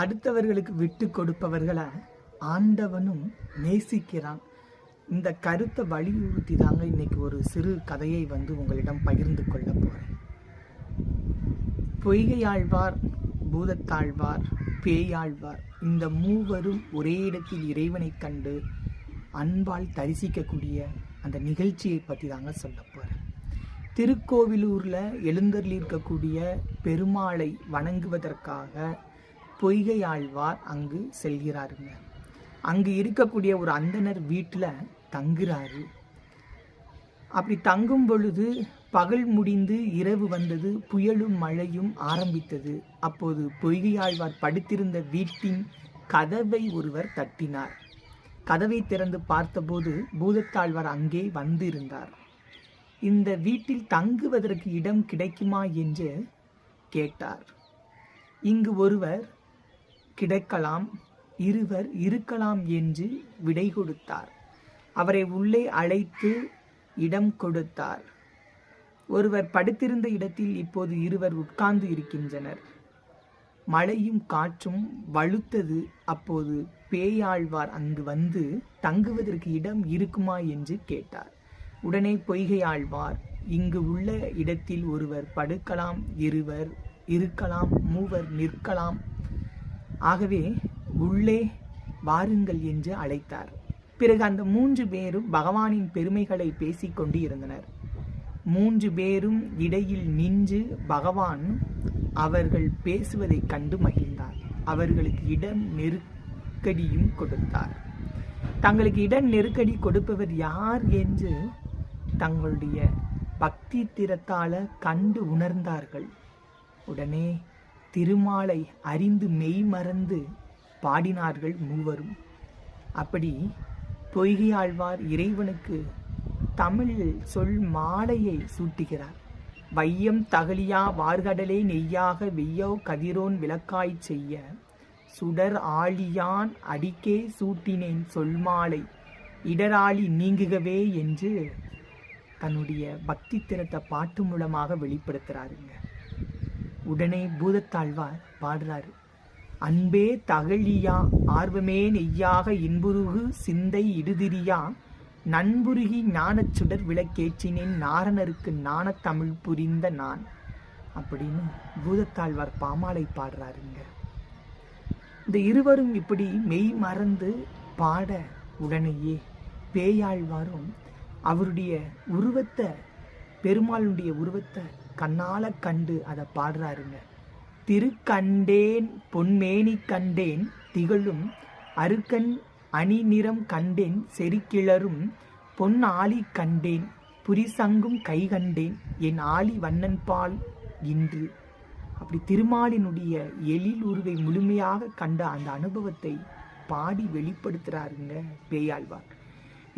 அடுத்தவர்களுக்கு விட்டு கொடுப்பவர்களை ஆண்டவனும் நேசிக்கிறான். இந்த கருத்தை வலியுறுத்தி தாங்க இன்னைக்கு ஒரு சிறு கதையை வந்து உங்களிடம் பகிர்ந்து கொள்ள போறேன். பொய்கையாழ்வார் பூதத்தாழ்வார் பேயாழ்வார் இந்த மூவரும் ஒரே இடத்தில் இறைவனை கண்டு அன்பால் தரிசிக்கக்கூடிய அந்த நிகழ்ச்சியை பற்றி தாங்க சொல்ல போகிறேன் திருக்கோவிலூரில் எழுந்தரில் இருக்கக்கூடிய பெருமாளை வணங்குவதற்காக பொய்கையாழ்வார் அங்கு செல்கிறாருங்க. அங்கு இருக்கக்கூடிய ஒரு அந்தனர் வீட்டில் தங்குறாரு. அப்படி தங்கும் பொழுது பகல் முடிந்து இரவு வந்தது புயலும் மழையும் ஆரம்பித்தது. அப்போது பொய்கையாழ்வார் படுத்திருந்த வீட்டின் கதவை ஒருவர் தட்டினார். கதவை திறந்து பார்த்தபோது பூதத்தாழ்வார் அங்கே வந்திருந்தார். இந்த வீட்டில் தங்குவதற்கு இடம் கிடைக்குமா என்று கேட்டார். இங்கு ஒருவர் கிடைக்கலாம் இருவர் இருக்கலாம் என்று விடை கொடுத்தார். அவரை உள்ளே அழைத்து இடம் கொடுத்தார். ஒருவர் படுத்திருந்த இடத்தில் இப்போது இருவர் உட்கார்ந்து இருக்கின்றனர். மழையும் காற்றும் வலுத்தது அப்போது பேயாழ்வார் அங்கு வந்து தங்குவதற்கு இடம் இருக்குமா? என்று கேட்டார். உடனே பொய்கையாழ்வார் இங்கு உள்ள இடத்தில் ஒருவர் படுக்கலாம் இருவர் இருக்கலாம் மூவர் நிற்கலாம் ஆகவே உள்ளே வாருங்கள் என்று அழைத்தார். பிறகு அந்த மூன்று பேரும் பகவானின் பெருமைகளை பேசிக்கொண்டு இருந்தனர் மூன்று பேரும் இடையில் நின்று பகவான் அவர்கள் பேசுவதைக் கண்டு மகிழ்ந்தார். அவர்களுக்கு இடம் நெருக்கடியும் கொடுத்தார். தங்களுக்கு இடம் நெருக்கடி கொடுப்பவர் யார் என்று தங்களுடைய பக்தி திறத்தால கண்டு உணர்ந்தார்கள். உடனே திருமாலை அறிந்து மெய் மறந்து பாடினார்கள் மூவரும். அப்படி பொய்கையாழ்வார் இறைவனுக்கு தமிழில் சொல் மாலையை சூட்டுகிறார். வையம் தகலியா வார்கடலே நெய்யாக வெய்யோ கதிரோன் விளக்காய்ச் செய்ய சுடர் ஆழியான் அடிக்கே சூட்டினேன் சொல்மாலை இடராளி நீங்குகவே என்று தன்னுடைய பக்தி திறத்தை பாட்டு மூலமாக வெளிப்படுத்துறாருங்க. உடனே பூதத்தாழ்வார் பாடுறாரு. அன்பே தகழியா ஆர்வமே நெய்யாக இன்புருகு சிந்தை இடுதிரியா நண்புருகி ஞானச்சுடர் விளக்கேச்சினேன் விளக்கேற்றினேன் நாரணருக்கு நாணத் தமிழ் புரிந்த நான் அப்படின்னு பூதத்தாழ்வார் பாமாலை பாடுறாருங்க. இந்த இருவரும் இப்படி மெய் மறந்து பாட உடனேயே பேயாழ்வாரும் அவருடைய உருவத்தை பெருமாளுடைய உருவத்தை கண்ணால கண்டு அதை பாடுறாருங்க. திருக்கண்டேன் பொன்மேனி கண்டேன் திகழும் அருக்கன் அணி நிறம் கண்டேன் செருக்கிளரும் பொன் ஆளி கண்டேன் புரிசங்கும் கை கண்டேன் என் ஆளி வண்ணன் பால் இன்று. அப்படி திருமாலினுடைய எழில் உருவை முழுமையாக கண்ட அந்த அனுபவத்தை பாடி வெளிப்படுத்துகிறாருங்க பேயாழ்வார்.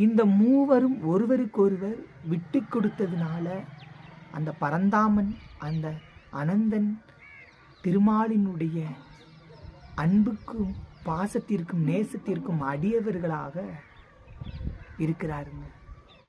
இந்த மூவரும் ஒருவருக்கொருவர் விட்டு கொடுத்ததுனால அந்த பரந்தாமன் அந்த அனந்தன் திருமாலினுடைய அன்புக்கும் பாசத்திற்கும் நேசத்திற்கும் அடியவர்களாக இருக்கிறாருங்க.